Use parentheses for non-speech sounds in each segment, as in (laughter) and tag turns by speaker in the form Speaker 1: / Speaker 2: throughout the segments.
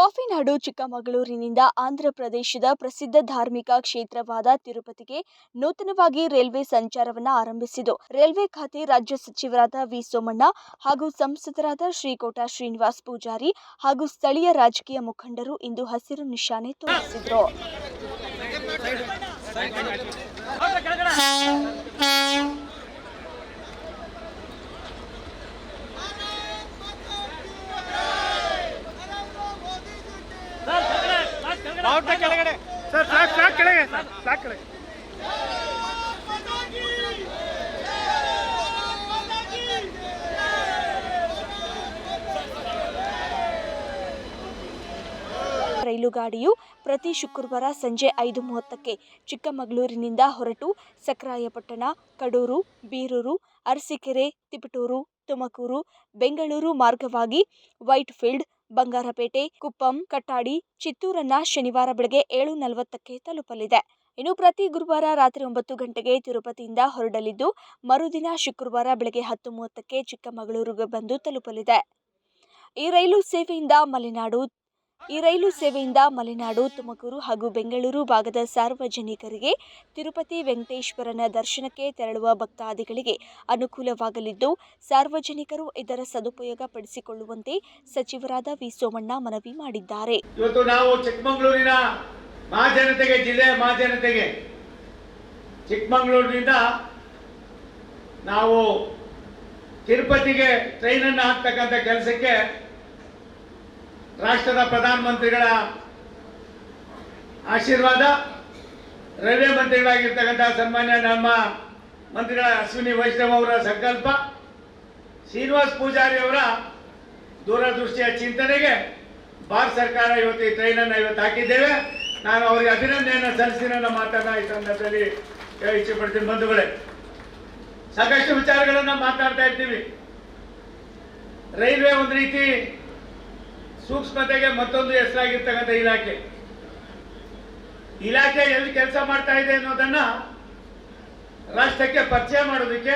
Speaker 1: ಕಾಫಿನಾಡು ಚಿಕ್ಕಮಗಳೂರಿನಿಂದ ಆಂಧ್ರ ಪ್ರದೇಶದ ಪ್ರಸಿದ್ಧ ಧಾರ್ಮಿಕ ಕ್ಷೇತ್ರವಾದ ತಿರುಪತಿಗೆ ನೂತನವಾಗಿ ರೈಲ್ವೆ ಸಂಚಾರವನ್ನು ಆರಂಭಿಸಿದ್ದು ರೈಲ್ವೆ ಖಾತೆ ರಾಜ್ಯ ಸಚಿವರಾದ ವಿ ಸೋಮಣ್ಣ ಹಾಗೂ ಸಂಸದರಾದ ಶ್ರೀಕೋಟ ಶ್ರೀನಿವಾಸ್ ಪೂಜಾರಿ ಹಾಗೂ ಸ್ಥಳೀಯ ರಾಜಕೀಯ ಮುಖಂಡರು ಇಂದು ಹಸಿರು ನಿಶಾನೆ ತೋರಿಸಿದರು ರೈಲು ಗಾಡಿಯು ಪ್ರತಿ ಶುಕ್ರವಾರ ಸಂಜೆ ಐದು ಮೂವತ್ತಕ್ಕೆ ಚಿಕ್ಕಮಗಳೂರಿನಿಂದ ಹೊರಟು ಸಕ್ರಾಯಪಟ್ಟಣ, ಕಡೂರು, ಬೀರೂರು, ಅರಸೀಕೆರೆ, ತಿಪಟೂರು, ತುಮಕೂರು, ಬೆಂಗಳೂರು ಮಾರ್ಗವಾಗಿ ವೈಟ್ಫೀಲ್ಡ್, ಬಂಗಾರಪೇಟೆ, ಕುಪ್ಪಂ, ಕಟ್ಟಾಡಿ, ಚಿತ್ತೂರನ್ನ ಶನಿವಾರ ಬೆಳಗ್ಗೆ ಏಳು ನಲವತ್ತಕ್ಕೆ ತಲುಪಲಿದೆ. ಇನ್ನು ಪ್ರತಿ ಗುರುವಾರ ರಾತ್ರಿ ಒಂಬತ್ತು ಗಂಟೆಗೆ ತಿರುಪತಿಯಿಂದ ಹೊರಡಲಿದ್ದು, ಮರುದಿನ ಶುಕ್ರವಾರ ಬೆಳಗ್ಗೆ ಹತ್ತು ಮೂವತ್ತಕ್ಕೆ ಚಿಕ್ಕಮಗಳೂರಿಗೆ ಬಂದು ತಲುಪಲಿದೆ. ಈ ರೈಲು ಸೇವೆಯಿಂದ ಮಲೆನಾಡು ಈ ರೈಲು ಸೇವೆಯಿಂದ ಮಲೆನಾಡು, ತುಮಕೂರು ಹಾಗೂ ಬೆಂಗಳೂರು ಭಾಗದ ಸಾರ್ವಜನಿಕರಿಗೆ ತಿರುಪತಿ ವೆಂಕಟೇಶ್ವರನ ದರ್ಶನಕ್ಕೆ ತೆರಳುವ ಭಕ್ತಾದಿಗಳಿಗೆ ಅನುಕೂಲವಾಗಲಿದ್ದು, ಸಾರ್ವಜನಿಕರು ಇದರ ಸದುಪಯೋಗ ಪಡಿಸಿಕೊಳ್ಳುವಂತೆ ಸಚಿವರಾದ ವಿ ಸೋಮಣ್ಣ ಮನವಿ ಮಾಡಿದ್ದಾರೆ.
Speaker 2: ಇವತ್ತು ನಾವು ಚಿಕ್ಕಮಗಳೂರಿನ ಚಿಕ್ಕಮಗಳೂರಿನಿಂದ ನಾವು ತಿರುಪತಿಗೆ ಟ್ರೈನನ್ನು ಹಾಕ್ತಕ್ಕಂಥ ಕೆಲಸಕ್ಕೆ ರಾಷ್ಟ್ರದ ಪ್ರಧಾನಮಂತ್ರಿಗಳ ಆಶೀರ್ವಾದ, ರೈಲ್ವೆ ಮಂತ್ರಿಗಳಾಗಿರ್ತಕ್ಕಂಥ ಸನ್ಮಾನ್ಯ ನಮ್ಮ ಮಂತ್ರಿಗಳ ಅಶ್ವಿನಿ ವೈಷ್ಣವ್ ಅವರ ಸಂಕಲ್ಪ, ಶ್ರೀನಿವಾಸ್ ಪೂಜಾರಿ ಅವರ ದೂರದೃಷ್ಟಿಯ ಚಿಂತನೆಗೆ ಭಾರತ ಸರ್ಕಾರ ಇವತ್ತು ಈ ಟ್ರೈನನ್ನು ಇವತ್ತು ಹಾಕಿದ್ದೇವೆ. ನಾನು ಅವರಿಗೆ ಅಭಿನಂದನೆಯನ್ನು ಸಲ್ಲಿಸಿ ನನ್ನ ಮಾತನ್ನ ಈ ಸಂದರ್ಭದಲ್ಲಿ ಇಚ್ಛೆ ಪಡ್ತೀನಿ ಬಂಧುಗಳೇ. ಸಾಕಷ್ಟು ವಿಚಾರಗಳನ್ನು ಮಾತಾಡ್ತಾ ಇರ್ತೀವಿ. ರೈಲ್ವೆ ಒಂದು ರೀತಿ ಸೂಕ್ಷ್ಮತೆಗೆ ಮತ್ತೊಂದು ಹೆಸರಾಗಿರ್ತಕ್ಕಂಥ ಇಲಾಖೆ. ಇಲಾಖೆ ಎಲ್ಲಿ ಕೆಲಸ ಮಾಡ್ತಾ ಇದೆ ಅನ್ನೋದನ್ನ ರಾಷ್ಟ್ರಕ್ಕೆ ಪರಿಚಯ ಮಾಡೋದಕ್ಕೆ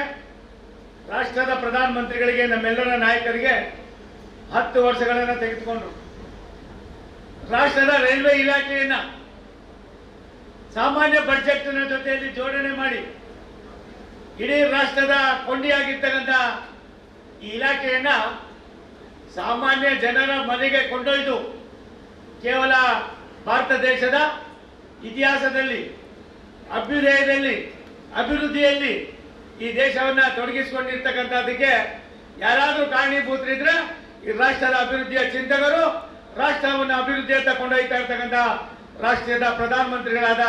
Speaker 2: ರಾಷ್ಟ್ರದ ಪ್ರಧಾನಮಂತ್ರಿಗಳಿಗೆ, ನಮ್ಮೆಲ್ಲರ ನಾಯಕರಿಗೆ ಹತ್ತು ವರ್ಷಗಳನ್ನು ತೆಗೆದುಕೊಂಡ್ರು. ರಾಷ್ಟ್ರದ ರೈಲ್ವೆ ಇಲಾಖೆಯನ್ನ ಸಾಮಾನ್ಯ ಬಜೆಟ್ನ ಜೊತೆಯಲ್ಲಿ ಜೋಡಣೆ ಮಾಡಿ ಇಡೀ ರಾಷ್ಟ್ರದ ಕೊಂಡಿಯಾಗಿರ್ತಕ್ಕಂಥ ಈ ಇಲಾಖೆಯನ್ನ ಸಾಮಾನ್ಯ ಜನರ ಮನೆಗೆ ಕೊಂಡೊಯ್ದು ಕೇವಲ ಭಾರತ ದೇಶದ ಇತಿಹಾಸದಲ್ಲಿ, ಅಭ್ಯುದಯದಲ್ಲಿ, ಅಭಿವೃದ್ಧಿಯಲ್ಲಿ ಈ ದೇಶವನ್ನ ತೊಡಗಿಸಿಕೊಂಡಿರ್ತಕ್ಕಂಥದ್ದಕ್ಕೆ ಯಾರಾದರೂ ಕಾರಣೀಭೂತರಿದ್ರೆ ಈ ರಾಷ್ಟ್ರದ ಅಭಿವೃದ್ಧಿಯ ಚಿಂತಕರು ರಾಷ್ಟ್ರವನ್ನು ಅಭಿವೃದ್ಧಿಯತ್ತ ಕೊಂಡೊಯ್ತಾ ಇರ್ತಕ್ಕಂಥ ರಾಷ್ಟ್ರದ ಪ್ರಧಾನಮಂತ್ರಿಗಳಾದ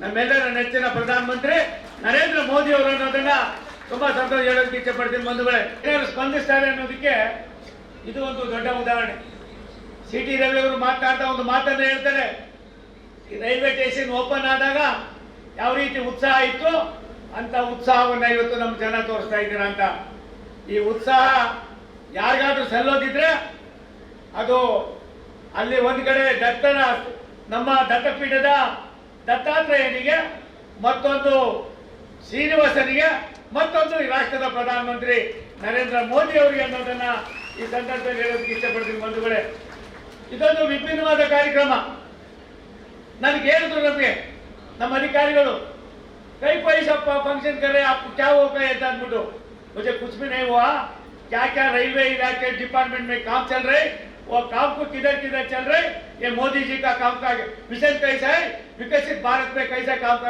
Speaker 2: ನಮ್ಮೆಲ್ಲರ ನೆಚ್ಚಿನ ಪ್ರಧಾನಮಂತ್ರಿ ನರೇಂದ್ರ ಮೋದಿ ಅವರು ಅನ್ನೋದನ್ನ ತುಂಬಾ ಸಂತೋಷ ಹೇಳೋದಕ್ಕೆ ಇಚ್ಛೆ ಪಡ್ತೀನಿ ಬಂಧುಗಳೇ. ಸ್ಪಂದಿಸ್ತಾರೆ ಅನ್ನೋದಕ್ಕೆ ಇದು ಒಂದು ದೊಡ್ಡ ಉದಾಹರಣೆ. ಸಿ ಟಿ ರವಿ ಅವರು ಮಾತಾಡ್ತಾ ಒಂದು ಮಾತನ್ನ ಹೇಳ್ತಾರೆ. ಈ ರೈಲ್ವೆ ಸ್ಟೇಷನ್ ಓಪನ್ ಆದಾಗ ಯಾವ ರೀತಿ ಉತ್ಸಾಹ ಇತ್ತು? ಅಂತ ಉತ್ಸಾಹವನ್ನ ಇವತ್ತು ನಮ್ಮ ಜನ ತೋರಿಸ್ತಾ ಇದ್ದೀರಾ ಅಂತ. ಈ ಉತ್ಸಾಹ ಯಾರಿಗಾದ್ರೂ ಸಲ್ಲೋದಿದ್ರೆ ಅದು ಅಲ್ಲಿ ಒಂದ್ ಕಡೆ ದತ್ತನ ನಮ್ಮ ದತ್ತಪೀಠದ ದತ್ತಾತ್ರೇಯನಿಗೆ, ಮತ್ತೊಂದು ಶ್ರೀನಿವಾಸನಿಗೆ, ಮತ್ತೊಂದು ಈ ರಾಷ್ಟ್ರದ ಪ್ರಧಾನಮಂತ್ರಿ ನರೇಂದ್ರ ಮೋದಿ ಅವರಿಗೆ ಅನ್ನೋದನ್ನ ಈ ಸಂದರ್ಭದಲ್ಲಿ ಹೇಳೋದಕ್ಕೆ ಇಷ್ಟಪಡ್ತೀನಿ ಬಂಧುಗಳೇ. ಇದೊಂದು ವಿಭಿನ್ನವಾದ ಕಾರ್ಯಕ್ರಮ. ನನಗೆ ಹೇಳಿದ್ರು ನಮಗೆ, ನಮ್ಮ ಅಧಿಕಾರಿಗಳು, ಕೈ ಪೈಸಪ್ಪ ಫಂಕ್ಷನ್ ಕರೆ ಕ್ಯಾ ಹೋಗ ಅಂತ ಅಂದ್ಬಿಟ್ಟು. ಮುಂಚೆ ಕುಸ್ಮಿನ ಕ್ಯಾ ಕ್ಯಾ ರೈಲ್ವೆ ಇಲಾಖೆ ಡಿಪಾರ್ಟ್ಮೆಂಟ್ ಮೇಲೆ ಕಾಮ್ ಚಲ್ ರೈ ಓ ಕಾಮ್ಕು ಕಿದರ್ ಕಿದರ್ ಚಲ್ ರೈ ಏ ಮೋದಿ ಜಿ ಕಾಮ್ ಮಿಷನ್ ಕೈಸಾ ವಿಕಸಿತ ಭಾರತ ಮೇ ಕೈಸಾ ಕಾಮ್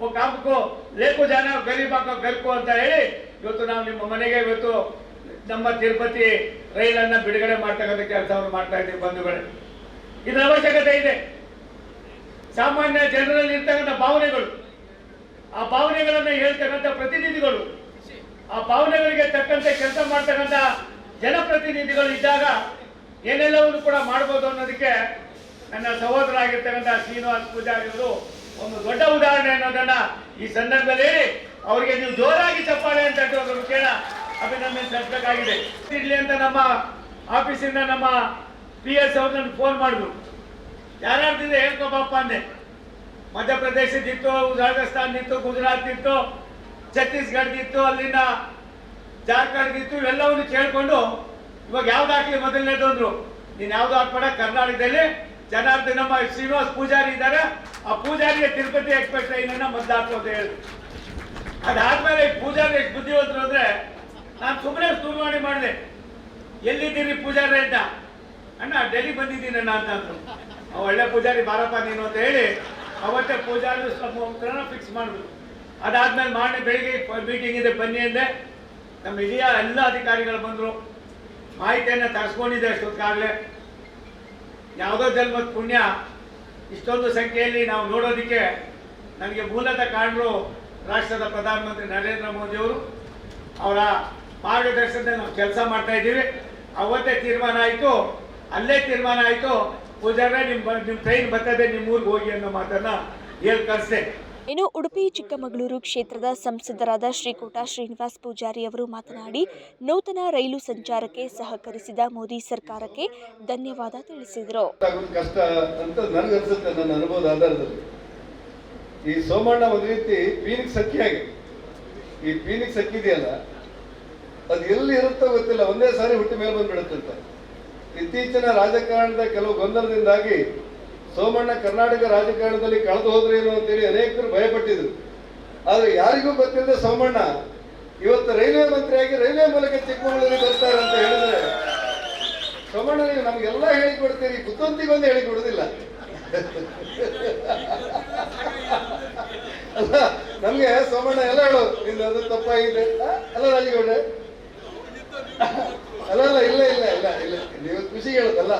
Speaker 2: ಓ ಕಾಮ್ಕು, ಲೇಕು ಜಾನ, ಗರಿಬಾಕ ಗರ್ಕು ಅಂತ ಹೇಳಿ ಇವತ್ತು ನಾವು ನಿಮ್ಮ ಮನೆಗೆ ಇವತ್ತು ನಮ್ಮ ತಿರುಪತಿ ರೈಲನ್ನ ಬಿಡುಗಡೆ ಮಾಡ್ತಕ್ಕಂಥ ಕೆಲಸವನ್ನು ಮಾಡ್ತಾ ಇದ್ದೀವಿ ಬಂಧುಗಳೇ. ಇದರ ಅವಶ್ಯಕತೆ ಇದೆ. ಸಾಮಾನ್ಯ ಜನರಲ್ಲಿ ಇರ್ತಕ್ಕಂಥ ಭಾವನೆಗಳು, ಆ ಭಾವನೆಗಳನ್ನು ಹೇಳ್ತಕ್ಕಂಥ ಪ್ರತಿನಿಧಿಗಳು, ಆ ಭಾವನೆಗಳಿಗೆ ತಕ್ಕಂತೆ ಕೆಲಸ ಮಾಡ್ತಕ್ಕಂಥ ಜನಪ್ರತಿನಿಧಿಗಳು ಇದ್ದಾಗ ಏನೆಲ್ಲವನ್ನು ಕೂಡ ಮಾಡ್ಬೋದು ಅನ್ನೋದಕ್ಕೆ ನನ್ನ ಸಹೋದರ ಆಗಿರ್ತಕ್ಕಂಥ ಶ್ರೀನಿವಾಸ್ ಪೂಜಾರಿ ಅವರು ಒಂದು ದೊಡ್ಡ ಉದಾಹರಣೆ ಅನ್ನೋದನ್ನ ಈ ಸಂದರ್ಭದಲ್ಲಿ ಅವರಿಗೆ ನೀವು ಜೋರಾಗಿ ಚಪ್ಪಾಳೆ ಅಂತ ಮುಖೇನ ಅಭಿನಂದನೆ ಸಲ್ಲಿಸಬೇಕಾಗಿದೆ. ಇರ್ಲಿ ಅಂತ ನಮ್ಮ ಆಫೀಸಿಂದ ನಮ್ಮ ಪಿ ಎಸ್ ಅವ್ರನ್ನ ಫೋನ್ ಮಾಡಿದ್ರು. ಯಾರ್ಯಾರ್ದಿದೆ ಹೇಳ್ಕೊಬಪ್ಪ ಅಂದೆ. ಮಧ್ಯಪ್ರದೇಶದಿತ್ತು ರಾಜಸ್ಥಾನದಿತ್ತು ಗುಜರಾತ್ದಿತ್ತು ಛತ್ತೀಸ್ಗಢದಿತ್ತು ಅಲ್ಲಿನ ಜಾರ್ಖಂಡ್ದಿತ್ತು ಇವೆಲ್ಲವನ್ನು ಕೇಳಿಕೊಂಡು ಇವಾಗ ಯಾವ್ದು ಹಾಕಿ ಮೊದಲನೇದು ಅಂದ್ರು. ನೀನು ಯಾವ್ದು ಹಾಕ್ಬೇಡ, ಕರ್ನಾಟಕದಲ್ಲಿ ಜನಾರ್ದನ ನಮ್ಮ ಶ್ರೀನಿವಾಸ್ ಪೂಜಾರಿ ಇದ್ದಾರೆ. ಆ ಪೂಜಾರಿಗೆ ತಿರುಪತಿ ಎಕ್ಸ್ಪ್ರೆಸ್ ಟ್ರೈನನ್ನ ಮೊದಲು ಹಾಕೋದು ಹೇಳಿ ಅದಾದ್ಮೇಲೆ ಪೂಜಾರಿ ಎಷ್ಟು ಬುದ್ಧಿವಂತರು ಅಂದ್ರೆ ನಾನು ಸುಮ್ಮನೆ ದೂರವಾಣಿ ಮಾಡಿದೆ. ಎಲ್ಲಿದ್ದೀರಿ ಪೂಜಾರಿ ಅಂತ. ಅಣ್ಣ, ಡೆಲ್ಲಿ ಬಂದಿದ್ದೀನಿ ಅಣ್ಣ ಅಂತ ಅವ್ ಒಳ್ಳೆ ಪೂಜಾರಿ ಬಾರಪ್ಪ ನೀನು ಅಂತ ಹೇಳಿ ಅವತ್ತೇ ಪೂಜಾರಿ ಫಿಕ್ಸ್ ಮಾಡಿದ್ರು ಅದಾದ್ಮೇಲೆ ಮಾಡಿ ಬೆಳಿಗ್ಗೆ ಮೀಟಿಂಗ್ ಇದೆ, ಬನ್ನಿ ಅಂದೆ. ನಮ್ಮ ಹಿರಿಯ ಎಲ್ಲ ಅಧಿಕಾರಿಗಳು ಬಂದರು. ಮಾಹಿತಿಯನ್ನು ತರಿಸ್ಕೊಂಡಿದ್ದೆ ಅಷ್ಟೊತ್ತಾಗಲೇ ಯಾವುದೋ ಜನ್ಮದ ಪುಣ್ಯ. ಇಷ್ಟೊಂದು ಸಂಖ್ಯೆಯಲ್ಲಿ ನಾವು ನೋಡೋದಕ್ಕೆ ನನಗೆ ಮೂಲತಃ ಕಾರಣರು ರಾಷ್ಟ್ರದ ಪ್ರಧಾನಮಂತ್ರಿ ನರೇಂದ್ರ ಮೋದಿಯವರು. ಅವರ ಮಾರ್ಗದರ್ಶನದಲ್ಲಿ ನಾವು ಕೆಲಸ ಮಾಡ್ತಾ ಇದ್ದೀವಿ. ಅವತ್ತೇ ತೀರ್ಮಾನ ಆಯಿತು. ಅಲ್ಲೇ ತೀರ್ಮಾನ ಆಯಿತು. ಪೂಜಾರೇ ನಿಮ್ಮ ನಿಮ್ಮ ಟ್ರೈನ್ ಬರ್ತದೆ ನಿಮ್ಮ ಊರಿಗೆ ಹೋಗಿ ಅನ್ನೋ ಮಾತನ್ನು ಹೇಳಿ ಕಳಿಸ್ದೆ.
Speaker 1: ಇನ್ನು ಉಡುಪಿ ಚಿಕ್ಕಮಗಳೂರು ಕ್ಷೇತ್ರದ ಸಂಸದರಾದ ಶ್ರೀಕೂಟ ಶ್ರೀನಿವಾಸ್ ಪೂಜಾರಿ ಅವರು ಮಾತನಾಡಿ ನೂತನ ರೈಲು ಸಂಚಾರಕ್ಕೆ ಸಹಕರಿಸಿದ ಮೋದಿ ಸರ್ಕಾರಕ್ಕೆ ಧನ್ಯವಾದ ತಿಳಿಸಿದರು.
Speaker 3: ಕಷ್ಟ ಅಂತ ನನಗನ್ಸುತ್ತೆ ನನ್ನ ಅನುಭವದ ಆಧಾರದಲ್ಲಿ. ಈ ಸೋಮಣ್ಣ ಒಂದು ರೀತಿ ಪೀನಿಕ್ಸ್ ಸಖಿ ಆಗಿದೆ ಈ ಪೀನಿಕ್ಸ್ ಸಖಿ ಇದೆಯಲ್ಲ ಅದು ಎಲ್ಲಿ ಇರುತ್ತೋ ಗೊತ್ತಿಲ್ಲ. ಒಂದೇ ಸಾರಿ ಹುಟ್ಟಿ ಮೇಲೆ ಬಂದ್ಬಿಡುತ್ತಂತೆ ಇತ್ತೀಚಿನ ರಾಜಕಾರಣದ ಕೆಲವು ಗೊಂದಲದಿಂದಾಗಿ ಸೋಮಣ್ಣ ಕರ್ನಾಟಕ ರಾಜಕಾರಣದಲ್ಲಿ ಕಳೆದು ಹೋದ್ರೇನು ಅಂತೇಳಿ ಅನೇಕರು ಭಯಪಟ್ಟಿದ್ರು ಆದ್ರೆ ಯಾರಿಗೂ ಗೊತ್ತಿಲ್ಲದೆ ಸೋಮಣ್ಣ ಇವತ್ತು ರೈಲ್ವೆ ಮಂತ್ರಿಯಾಗಿ ರೈಲ್ವೆ ಮೂಲಕ ಚಿಕ್ಕಮಗಳೂರಿಗೆ ಬರ್ತಾರೆ ಅಂತ ಹೇಳಿದ್ರೆ, ಸೋಮಣ್ಣ, ನೀವು ನಮ್ಗೆಲ್ಲ ಹೇಳಿಕೊಡ್ತೀರಿ. ಹೇಳಿ ಹೇಳಿಕೊಡುದಿಲ್ಲ ಅಲ್ಲ, ನಮ್ಗೆ ಸೋಮಣ್ಣ ಎಲ್ಲ ಹೇಳು ನಿಂದು ಅದು ತಪ್ಪಾಗಿದೆ. ಅಲ್ಲ ರಾಜಗೌಡ್ರೆ ಅಲ್ಲ ಅಲ್ಲ, ಇಲ್ಲ ಇಲ್ಲ ಇಲ್ಲ ಇಲ್ಲ. ನೀವು ಖುಷಿ ಹೇಳುದಲ್ಲ.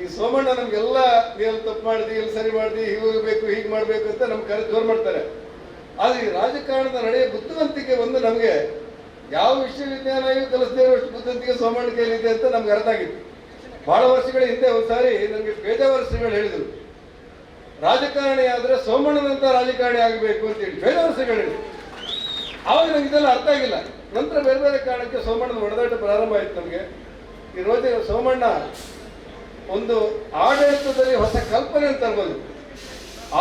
Speaker 3: ಈ ಸೋಮಣ್ಣ ನಮ್ಗೆಲ್ಲ ನೀವು ತಪ್ಪು ಮಾಡಿದಿ ಇಲ್ಲಿ ಸರಿ ಮಾಡಿದಿ, ಹೀಗೆ ಹೋಗ್ಬೇಕು, ಹೀಗೆ ಮಾಡ್ಬೇಕು ಅಂತ ನಮ್ಗೆ ಕರೆ ಜೋರ್ ಮಾಡ್ತಾರೆ. ಆದ್ರೆ ಈ ರಾಜಕಾರಣದ ನಡೆಯ ಬುದ್ಧಿವಂತಿಕೆ ಒಂದು ನಮ್ಗೆ ಯಾವ ವಿಶ್ವವಿದ್ಯಾಲಯ ಕಲಿಸದೇ ಅಷ್ಟು ಬುದ್ಧಿವಂತಿಕೆ ಸೋಮಣ್ಣ ಕೇಳಿದೆ ಅಂತ ನಮ್ಗೆ ಅರ್ಥ ಆಗಿತ್ತು. ಬಹಳ ವರ್ಷಗಳ ಹಿಂದೆ ಒಂದ್ಸಾರಿ ನನಗೆ ವೇದವರ್ಷಗಳು ಹೇಳಿದರು. ರಾಜಕಾರಣಿ ಆದ್ರೆ ಸೋಮಣ್ಣನಂತ ರಾಜಕಾರಣಿ ಆಗಬೇಕು ಅಂತೇಳಿ ಶ್ರೀಗಳು ಹೇಳಿದ್ರು. ಆವಾಗ ನಂಗೆ ಇದೆಲ್ಲ ಅರ್ಥ ಆಗಿಲ್ಲ. ನಂತರ ಬೇರೆ ಬೇರೆ ಕಾರಣಕ್ಕೆ ಸೋಮಣ್ಣನ ಒಡೆದಾಟ ಪ್ರಾರಂಭ ಆಯಿತು ನಮಗೆ. ಈ ರೋಜ ಸೋಮಣ್ಣ ಒಂದು ಆಡಳಿತದಲ್ಲಿ ಹೊಸ ಕಲ್ಪನೆ ತರಬಲ್ಲ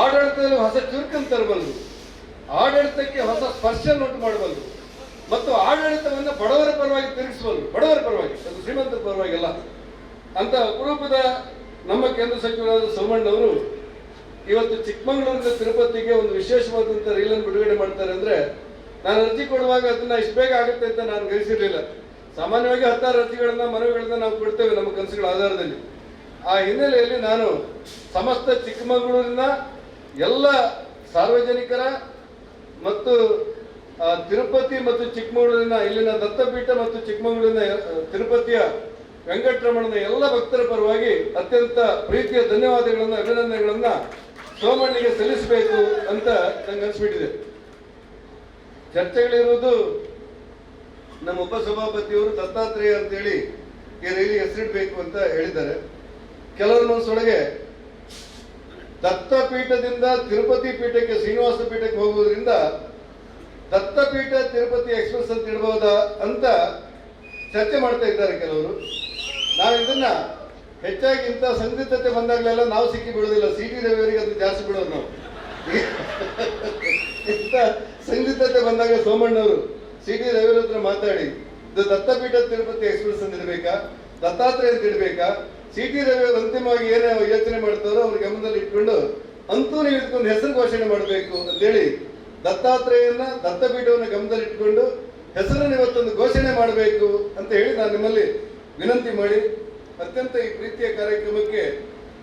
Speaker 3: ಆಡಳಿತದಲ್ಲಿ ಹೊಸ ಚುರುಕನ್ನು ತರಬಲ್ಲ ಆಡಳಿತಕ್ಕೆ ಹೊಸ ಸ್ಪರ್ಶ ಉಂಟು ಮಾಡಬಲ್ಲ ಮತ್ತು ಆಡಳಿತವನ್ನು ಬಡವರ ಪರವಾಗಿ ತಿರುಗಿಸಬಲ್ಲ ಬಡವರ ಪರವಾಗಿ, ಅದು ಶ್ರೀಮಂತರ ಪರವಾಗಿಲ್ಲ ಅಂತ ಅಪರೂಪದ ನಮ್ಮ ಕೇಂದ್ರ ಸಚಿವರಾದ ಸೋಮಣ್ಣವರು ಇವತ್ತು ಚಿಕ್ಕಮಗಳೂರಿನ ತಿರುಪತಿಗೆ ಒಂದು ವಿಶೇಷವಾದಂಥ ರೈಲನ್ನು ಬಿಡುಗಡೆ ಮಾಡ್ತಾರೆ ಅಂದ್ರೆ ನಾನು ಅರ್ಜಿ ಕೊಡುವಾಗ ಅದನ್ನ ಇಷ್ಟು ಬೇಗ ಆಗುತ್ತೆ ಅಂತ ನಾನು ಗ್ರಹಿಸಿರ್ಲಿಲ್ಲ. ಸಾಮಾನ್ಯವಾಗಿ ಹತ್ತಾರು ಅರ್ಜಿಗಳನ್ನ, ಮನವಿಗಳನ್ನ ನಾವು ಕೊಡ್ತೇವೆ ನಮ್ಮ ಕನಸುಗಳ ಆಧಾರದಲ್ಲಿ. ಆ ಹಿನ್ನೆಲೆಯಲ್ಲಿ ನಾನು ಸಮಸ್ತ ಚಿಕ್ಕಮಗಳೂರಿನ ಎಲ್ಲ ಸಾರ್ವಜನಿಕರ ಮತ್ತು ತಿರುಪತಿ ಮತ್ತು ಚಿಕ್ಕಮಗಳೂರಿನ ಇಲ್ಲಿನ ದತ್ತಪೀಠ ಮತ್ತು ಚಿಕ್ಕಮಗಳೂರಿನ ತಿರುಪತಿಯ ವೆಂಕಟರಮಣನ ಎಲ್ಲ ಭಕ್ತರ ಪರವಾಗಿ ಅತ್ಯಂತ ಪ್ರೀತಿಯ ಧನ್ಯವಾದಗಳನ್ನು, ಅಭಿನಂದನೆಗಳನ್ನ ಸೋಮಣ್ಣಿಗೆ ಸಲ್ಲಿಸಬೇಕು ಅಂತ ನಂಗೆ ಅನ್ಸ್ಬಿಟ್ಟಿದೆ. ಚರ್ಚೆಗಳಿರುವುದು ನಮ್ಮ ಉಪಸಭಾಪತಿಯವರು ದತ್ತಾತ್ರೇಯ ಅಂತೇಳಿ ಈ ರೈಲಿಗೆ ಹೆಸರಿಡಬೇಕು ಅಂತ ಹೇಳಿದ್ದಾರೆ. ಕೆಲವರು ಮನಸ್ಸೊಳಗೆ ದತ್ತಪೀಠದಿಂದ ತಿರುಪತಿ ಪೀಠಕ್ಕೆ, ಶ್ರೀನಿವಾಸ ಪೀಠಕ್ಕೆ ಹೋಗುವುದರಿಂದ ದತ್ತಪೀಠ, ತಿರುಪತಿ ಎಕ್ಸ್ಪ್ರೆಸ್ ಅಂತ ಇಡಬಹುದಾ ಅಂತ ಚರ್ಚೆ ಮಾಡ್ತಾ ಇದ್ದಾರೆ ಕೆಲವರು. ನಾವು ಇದನ್ನ ಹೆಚ್ಚಾಗಿ ಇಂಥ ಸಂದಿಗ್ಧತೆ ಬಂದಾಗಲೆಲ್ಲ ನಾವು ಸಿಕ್ಕಿ ಬಿಡೋದಿಲ್ಲ. ಸಿ ಟಿ ರವಿಯವರಿಗೆ ಅದು ಜಾಸ್ತಿ ಬಿಡೋದು ನಾವು. (laughs) ಇಂಥ ಸಂದಿಗ್ಧತೆ ಬಂದಾಗ ಸೋಮಣ್ಣವರು ಸಿ ಟಿ ರವಿರ ಹತ್ರ ಮಾತಾಡಿ, ಇದು ದತ್ತಪೀಠ ತಿರುಪತಿ ಎಕ್ಸ್ಪ್ರೆಸ್ ಅಂತ ಇಡಬೇಕಾ ದತ್ತಾತ್ರೇಯ ಅಂತ ಇಡಬೇಕಾ ಸಿ ಟಿ ರವಿ ಅಂತಿಮವಾಗಿ ಏನೇ ಯೋಚನೆ ಮಾಡ್ತಾರೋ ಅವ್ರ ಗಮನದಲ್ಲಿ ಇಟ್ಕೊಂಡು ಅಂತೂ ನೀವು ಇದಕ್ಕೊಂದು ಹೆಸರು ಘೋಷಣೆ ಮಾಡಬೇಕು ಅಂತೇಳಿ ದತ್ತಾತ್ರೇಯನ ದತ್ತಪೀಠವನ್ನು ಗಮನದಲ್ಲಿ ಇಟ್ಕೊಂಡು ಹೆಸರನ್ನು ಇವತ್ತೊಂದು ಘೋಷಣೆ ಮಾಡಬೇಕು ಅಂತ ಹೇಳಿ ನಾನು ನಿಮ್ಮಲ್ಲಿ ವಿನಂತಿ ಮಾಡಿ, ಅತ್ಯಂತ ಈ ಪ್ರೀತಿಯ ಕಾರ್ಯಕ್ರಮಕ್ಕೆ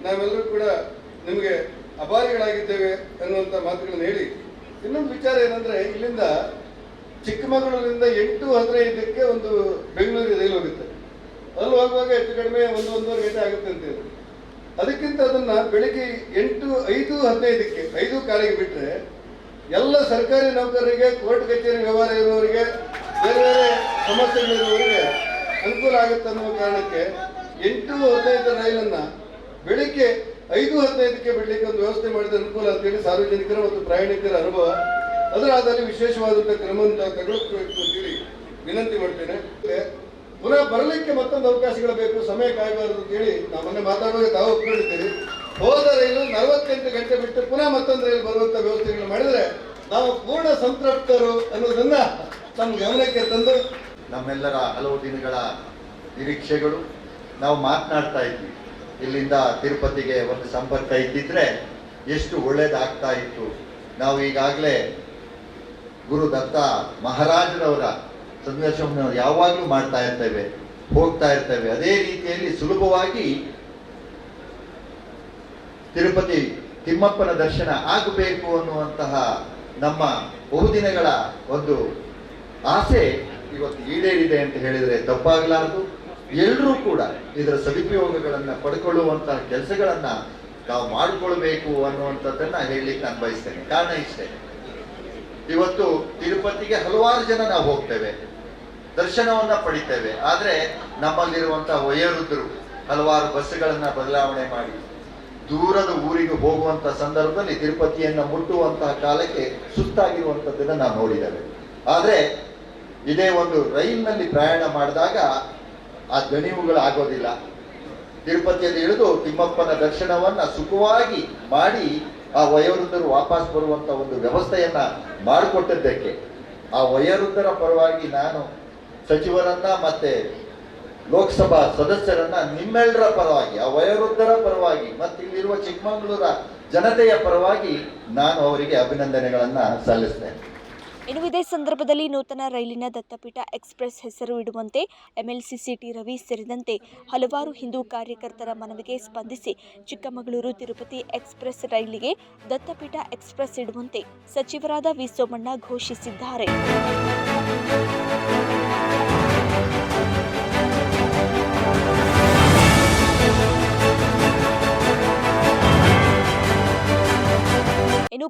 Speaker 3: ನಾವೆಲ್ಲರೂ ಕೂಡ ನಿಮಗೆ ಅಭಾರಿಗಳಾಗಿದ್ದೇವೆ ಅನ್ನುವಂಥ ಮಾತುಗಳನ್ನು ಹೇಳಿ ಇನ್ನೊಂದು ವಿಚಾರ ಏನಂದ್ರೆ, ಇಲ್ಲಿಂದ ಚಿಕ್ಕಮಗಳೂರಿಂದ ಎಂಟು ಹದಿನೈದಕ್ಕೆ ಒಂದು ಬೆಂಗಳೂರಿಗೆ ರೈಲು ಹೋಗುತ್ತೆ. ಅಲ್ಲಿ ಹೋಗುವಾಗ ಹೆಚ್ಚು ಕಡಿಮೆ ಒಂದು ಒಂದೂವರೆ ಗಂಟೆ ಆಗುತ್ತೆ ಅಂತ ಹೇಳಿ ಅದಕ್ಕಿಂತ ಅದನ್ನ ಬೆಳಿಗ್ಗೆ ಎಂಟು, ಐದು, ಹದಿನೈದಕ್ಕೆ, ಐದು ಕಾಲಿಗೆ ಬಿಟ್ಟರೆ ಎಲ್ಲ ಸರ್ಕಾರಿ ನೌಕರರಿಗೆ, ಕೋರ್ಟ್ ಕಚೇರಿ ವ್ಯವಹಾರ ಇರುವವರಿಗೆ, ಬೇರೆ ಬೇರೆ ಸಮಸ್ಯೆಗಳಿರುವವರಿಗೆ ಅನುಕೂಲ ಆಗುತ್ತೆ ಅನ್ನುವ ಕಾರಣಕ್ಕೆ ಎಂಟು, ಹದಿನೈದು ರೈಲನ್ನ ಬೆಳಿಗ್ಗೆ ಐದು ಹದಿನೈದಕ್ಕೆ ಬಿಡ್ಲಿಕ್ಕೆ ಒಂದು ವ್ಯವಸ್ಥೆ ಮಾಡಿದ ಅನುಕೂಲ ಅಂತೇಳಿ ಸಾರ್ವಜನಿಕರ ಮತ್ತು ಪ್ರಯಾಣಿಕರ ಅನುಭವ. ಅದರ ಆದಲ್ಲಿ ವಿಶೇಷವಾದಂತಹ ಕ್ರಮವನ್ನು ಅಂತ ಅಂತೇಳಿ ವಿನಂತಿ ಮಾಡ್ತೇನೆ. ಪುನಃ ಬರಲಿಕ್ಕೆ ಮತ್ತೊಂದು ಅವಕಾಶಗಳು ಬೇಕು, ಸಮಯ ಕಾಯಬಾರದು ಅಂತೇಳಿ ನಾವು ಮೊನ್ನೆ ಮಾತಾಡುವಾಗ ತಾವು ಒಪ್ಕೊಂಡಿದ್ದೀರಿ. ಹೋದ ರೈಲು ನಲವತ್ತೆಂಟು ಗಂಟೆ ಬಿಟ್ಟು ಪುನಃ ಮತ್ತೊಂದು ರೈಲು ಬರುವಂತ ವ್ಯವಸ್ಥೆಗಳು ಮಾಡಿದ್ರೆ ನಾವು ಪೂರ್ಣ ಸಂತೃಪ್ತರು ಅನ್ನೋದನ್ನ ನಮ್ಮ ಗಮನಕ್ಕೆ ತಂದು
Speaker 4: ನಮ್ಮೆಲ್ಲರ ಹಲವು ದಿನಗಳ ನಿರೀಕ್ಷೆಗಳು. ನಾವು ಮಾತನಾಡ್ತಾ ಇದ್ವಿ ಇಲ್ಲಿಂದ ತಿರುಪತಿಗೆ ಒಂದು ಸಂಪರ್ಕ ಇದ್ದಿದ್ರೆ ಎಷ್ಟು ಒಳ್ಳೇದಾಗ್ತಾ ಇತ್ತು. ನಾವು ಈಗಾಗಲೇ ಗುರು ದತ್ತ ಮಹಾರಾಜರವರ ಸಂದರ್ಶನವನ್ನು ಯಾವಾಗಲೂ ಮಾಡ್ತಾ ಇರ್ತೇವೆ, ಹೋಗ್ತಾ ಇರ್ತೇವೆ. ಅದೇ ರೀತಿಯಲ್ಲಿ ಸುಲಭವಾಗಿ ತಿರುಪತಿ ತಿಮ್ಮಪ್ಪನ ದರ್ಶನ ಆಗಬೇಕು ಅನ್ನುವಂತಹ ನಮ್ಮ ಬಹುದಿನಗಳ ಒಂದು ಆಸೆ ಇವತ್ತು ಈಡೇರಿದೆ ಅಂತ ಹೇಳಿದರೆ ತಪ್ಪಾಗಲಾರದು. ಎಲ್ಲರೂ ಕೂಡ ಇದರ ಸದುಪಯೋಗಗಳನ್ನು ಪಡ್ಕೊಳ್ಳುವಂತಹ ಕೆಲಸಗಳನ್ನ ನಾವು ಮಾಡಿಕೊಳ್ಬೇಕು ಅನ್ನುವಂಥದ್ದನ್ನ ಹೇಳಲಿಕ್ಕೆ ನಾನು ಬಯಸ್ತೇನೆ. ಕಾರಣ ಇಷ್ಟೇ. ಇವತ್ತು ತಿರುಪತಿಗೆ ಹಲವಾರು ಜನ ನಾವು ಹೋಗ್ತೇವೆ. ದರ್ಶನವನ್ನ ಪಡಿತೇವೆ. ಆದ್ರೆ ನಮ್ಮಲ್ಲಿರುವಂತಹ ವಯೋವೃದ್ಧರು ಹಲವಾರು ಬಸ್ಗಳನ್ನ ಬದಲಾವಣೆ ಮಾಡಿ ದೂರದ ಊರಿಗೆ ಹೋಗುವಂತ ಸಂದರ್ಭದಲ್ಲಿ ತಿರುಪತಿಯನ್ನ ಮುಟ್ಟುವಂತಹ ಕಾಲಕ್ಕೆ ಸುಸ್ತಾಗಿರುವಂತದ್ದನ್ನ ನಾವು ನೋಡಿದ್ದೇವೆ. ಆದ್ರೆ ಇದೇ ಒಂದು ರೈಲ್ನಲ್ಲಿ ಪ್ರಯಾಣ ಮಾಡಿದಾಗ ಆ ದಣಿವುಗಳು ಆಗೋದಿಲ್ಲ ತಿರುಪತಿಯಲ್ಲಿ ಇಳಿದು ತಿಮ್ಮಪ್ಪನ ದರ್ಶನವನ್ನ ಸುಖವಾಗಿ ಮಾಡಿ ಆ ವಯೋವೃದ್ಧರು ವಾಪಸ್ ಬರುವಂತ ಒಂದು ವ್ಯವಸ್ಥೆಯನ್ನ ಮಾಡಿಕೊಟ್ಟಿದ್ದಕ್ಕೆ. ಆ ವಯೋವೃದ್ಧರ ಪರವಾಗಿ ನಾನು ಸಚಿವರನ್ನ ಮತ್ತೆ ಲೋಕಸಭಾ ಸದಸ್ಯರನ್ನ ನಿಮ್ಮೆಲ್ಲರ ಪರವಾಗಿ, ಆ ವಯೋವೃದ್ಧರ ಪರವಾಗಿ ಮತ್ತೆ ಇಲ್ಲಿರುವ ಚಿಕ್ಕಮಗಳೂರ ಜನತೆಯ ಪರವಾಗಿ ನಾನು ಅವರಿಗೆ ಅಭಿನಂದನೆಗಳನ್ನ ಸಲ್ಲಿಸ್ತೇನೆ.
Speaker 1: ಇನ್ನು ಇದೇ ಸಂದರ್ಭದಲ್ಲಿ ನೂತನ ರೈಲಿನ ದತ್ತಪೀಠ ಎಕ್ಸ್ಪ್ರೆಸ್ ಹೆಸರು ಇಡುವಂತೆ ಎಂಎಲ್ಸಿ ಸಿಟಿ ರವಿ ಸೇರಿದಂತೆ ಹಲವಾರು ಹಿಂದೂ ಕಾರ್ಯಕರ್ತರ ಮನವಿಗೆ ಸ್ಪಂದಿಸಿ ಚಿಕ್ಕಮಗಳೂರು ತಿರುಪತಿ ಎಕ್ಸ್ಪ್ರೆಸ್ ರೈಲಿಗೆ ದತ್ತಪೀಠ ಎಕ್ಸ್ಪ್ರೆಸ್ ಇಡುವಂತೆ ಸಚಿವರಾದ ವಿ ಸೋಮಣ್ಣ ಘೋಷಿಸಿದ್ದಾರೆ.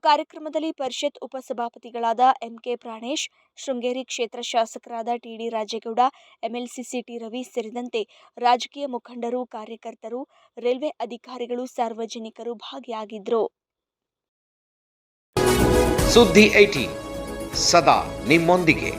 Speaker 1: ಕಾರ್ಯಕ್ರಮದಲ್ಲಿ ಪರಿಷತ್ ಉಪಸಭಾಪತಿಗಳಾದ ಎಂಕೆ ಪ್ರಾಣೇಶ್, ಶೃಂಗೇರಿ ಕ್ಷೇತ್ರ ಶಾಸಕರಾದ T D Rajegowda MLC C T Ravi ಸೇರಿದಂತೆ ರಾಜಕೀಯ ಮುಖಂಡರು, ಕಾರ್ಯಕರ್ತರು, ರೈಲ್ವೆ ಅಧಿಕಾರಿಗಳು, ಸಾರ್ವಜನಿಕರು ಭಾಗಿಯಾಗಿದ್ದರು
Speaker 5: ಸುದ್ದಿ ಸದಾ ನಿಮ್ಮೊಂದಿಗೆ.